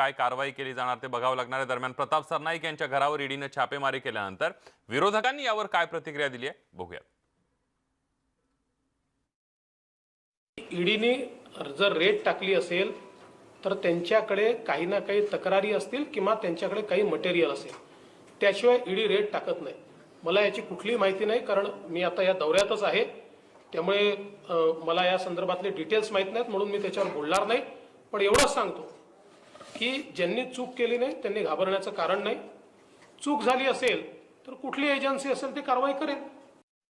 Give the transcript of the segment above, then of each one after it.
काय कारवाई केली जाणार ते बघावं लागणार आहे. दरम्यान प्रताप सरनाईक यांच्या घरावर ईडीनं छापेमारी केल्यानंतर विरोधकांनी यावर काय प्रतिक्रिया दिली आहे? बघूया. ईडीने जर रेट टाकली असेल तर त्यांच्याकडे काही ना काही तक्रारी असतील किंवा त्यांच्याकडे काही मटेरियल असेल. त्याशिवाय ईडी रेट टाकत नाही. मला याची कुठलीही माहिती नाही कारण मी आता या दौऱ्यातच आहे. त्यामुळे मला या संदर्भातले डिटेल्स माहीत नाहीत म्हणून मी त्याच्यावर बोलणार नाही. पण एवढंच सांगतो की ज्यांनी चूक केली नाही त्यांनी घाबरण्याचं कारण नाही. चूक झाली असेल तर कुठली एजन्सी असेल ती कारवाई करेल.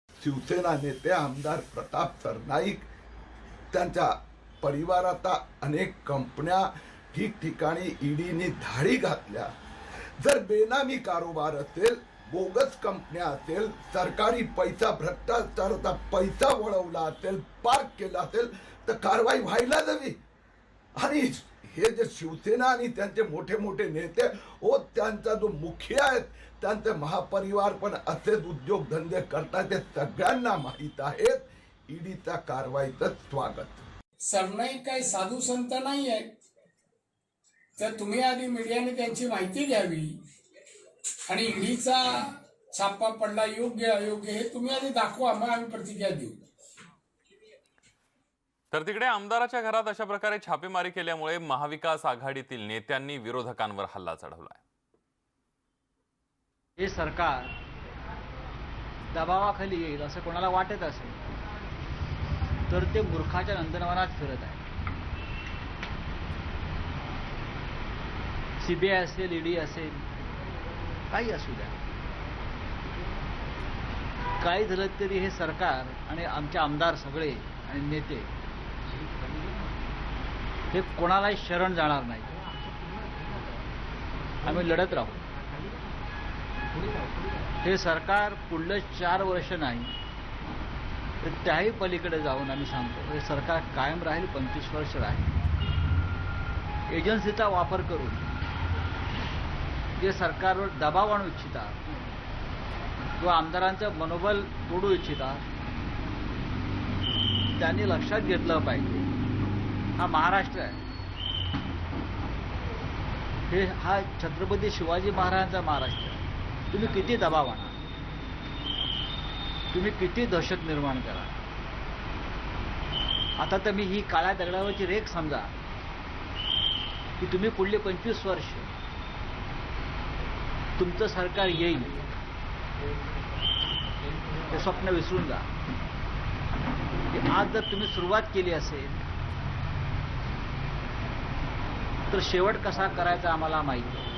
शिवसेना नेते आमदार प्रताप सरनाईक त्यांच्या परिवारात अनेक कंपन्या ठिकठिकाणी ईडीने धाडी घातल्या. जर बेनामी कारोबार असेल बोगस कंपन्या असेल सरकारी पैसा भ्रष्टाचाराचा पैसा वळवला असेल पार्क केला असेल तर कारवाई व्हायला हवी. आणि हे जे शिवसेना आणि त्यांचे मोठे मोठे नेते हो त्यांचा जो मुखिया आहेत त्यांचे महापरिवार पण असेच उद्योगधंदे करतात ते सगळ्यांना माहीत आहेत ईडीच्या कारवाईचं स्वागत. सरनाईक काही साधू संत नाही आहेत तर तुम्ही आधी मीडियाने त्यांची माहिती घ्यावी. आणि ईडीचा छापा पडला योग्य अयोग्य हे तुम्ही आधी दाखवा मग आम्ही प्रतिक्रिया देऊ. तर तिकडे आमदाराच्या घरात अशा प्रकारे छापेमारी केल्यामुळे महाविकास आघाडीतील नेत्यांनी विरोधकांवर हल्ला चढवलाय. हे सरकार दबावाखाली येईल असं कोणाला वाटत असेल तर ते मूर्खाच्या नंदनवनात फिरत आहे. सीबीआय असेल ईडी असेल काही असू द्या. काही झालं तरी हे सरकार आणि आमचे आमदार सगळे आणि नेते हे कोणालाही शरण जाणार नाही. आम्ही लढत राहू. हे सरकार पुढलं चार वर्ष नाही तर त्याही पलीकडे जाऊन आम्ही सांगतो हे सरकार कायम राहील पंचवीस वर्ष राहील. एजन्सीचा वापर करून जे सरकारवर दबाव आणू इच्छितात किंवा आमदारांचं मनोबल तोडू इच्छितात त्यांनी लक्षात घेतलं पाहिजे. हा महाराष्ट्र आहे. हे हा छत्रपती शिवाजी महाराजांचा महाराष्ट्र आहे. तुम्ही किती दबाव आणा. तुम्ही किती दहशत निर्माण करा. आता तर मी ही काळ्या दगडावरची रेख समजा की तुम्ही पुढले पंचवीस वर्ष तुमचं सरकार येईल. हे स्वप्न विसरून जा. आज जर तुम्ही सुरुवात केली असेल तर शेवट कसा करायचा आम्हाला माहिती आहे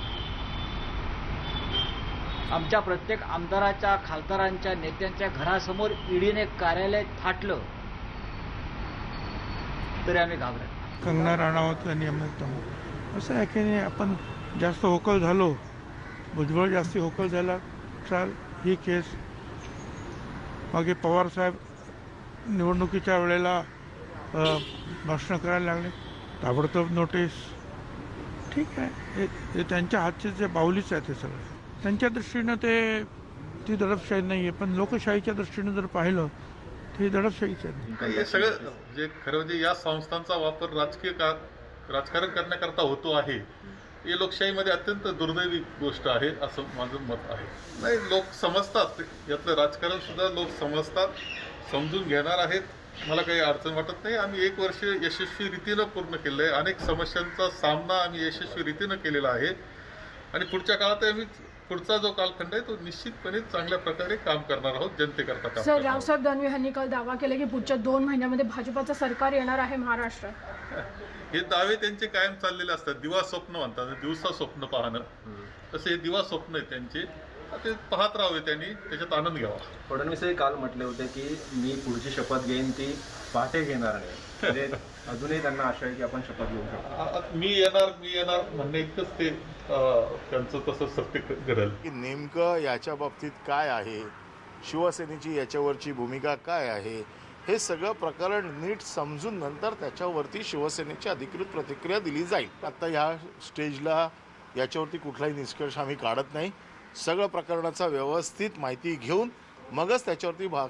आमच्या प्रत्येक आमदाराच्या खासदारांच्या नेत्यांच्या घरासमोर ईडीने कार्यालय थाटलं तरी आम्ही घाबरत कंगना राणावत नियमित असं आहे की नाही आपण जास्त होकल झालो भुजबळ जास्त होकल झाला चाल ही केस. मागे पवारसाहेब निवडणुकीच्या वेळेला भाषण भाषणं करायला लागले. ताबडतोब नोटीस ठीक आहे. हे त्यांच्या हातचे जे बाहुलीच आहे ते सगळं. त्यांच्या दृष्टीनं ते ती दडपशाही नाही आहे पण लोकशाहीच्या दृष्टीनं जर पाहिलं ते दडपशाहीच आहे. हे सगळं जे खरं म्हणजे या संस्थांचा वापर राजकीय का राजकारण करण्याकरता होतो आहे हे लोकशाहीमध्ये अत्यंत दुर्दैवी गोष्ट आहे असं माझं मत आहे. नाही लोक समजतात. यातलं राजकारण सुद्धा लोक समजतात समजून घेणार आहेत. मला काही अडचण वाटत नाही. आम्ही एक वर्ष यशस्वी रीतीनं पूर्ण केलं आहे अनेक समस्यांचा सामना आम्ही यशस्वी रीतीनं केलेला आहे. आणि पुढच्या काळात आम्ही पुढचा जो कालखंड आहे तो निश्चितपणे चांगल्या प्रकारे काम करणार आहोत जनतेकरता काम सर करणार. रावसाहेब दानवे यांनी काल दावा केला की पुढच्या दोन महिन्यामध्ये भाजपाचं सरकार येणार आहे महाराष्ट्रात. हे दावे त्यांचे कायम चाललेले असतात. दिवा स्वप्न म्हणतात. दिवसा स्वप्न पाहणं. तसे हे दिवा स्वप्न आहे त्यांचे. ते पाहत राहावे त्यांनी त्याच्यात आनंद घ्यावा. फडणवीसही काल म्हटले होते की मी पुढची शपथ घेईन ती पहाटे घेणार नाही म्हणजे अजूनही त्यांना आशा आहे की आपण शपथ घेऊ शकतो आ- मी येणार मी येणार म्हणणं इतकंच ते अं, त्यांचं तसं सत्य क- घडेल. की नेमकं याच्या बाबतीत काय आहे? शिवसेनेची याच्यावरची भूमिका काय आहे? हे सगळं प्रकरण नीट समजून नंतर त्याच्यावरती शिवसेनेची अधिकृत प्रतिक्रिया दिली जाईल. आता ह्या स्टेजला याच्यावरती कुठलाही निष्कर्ष आम्ही काढत नाही. सगळं प्रकरणाचा व्यवस्थित माहिती घेऊन मगच त्याच्यावरती भाग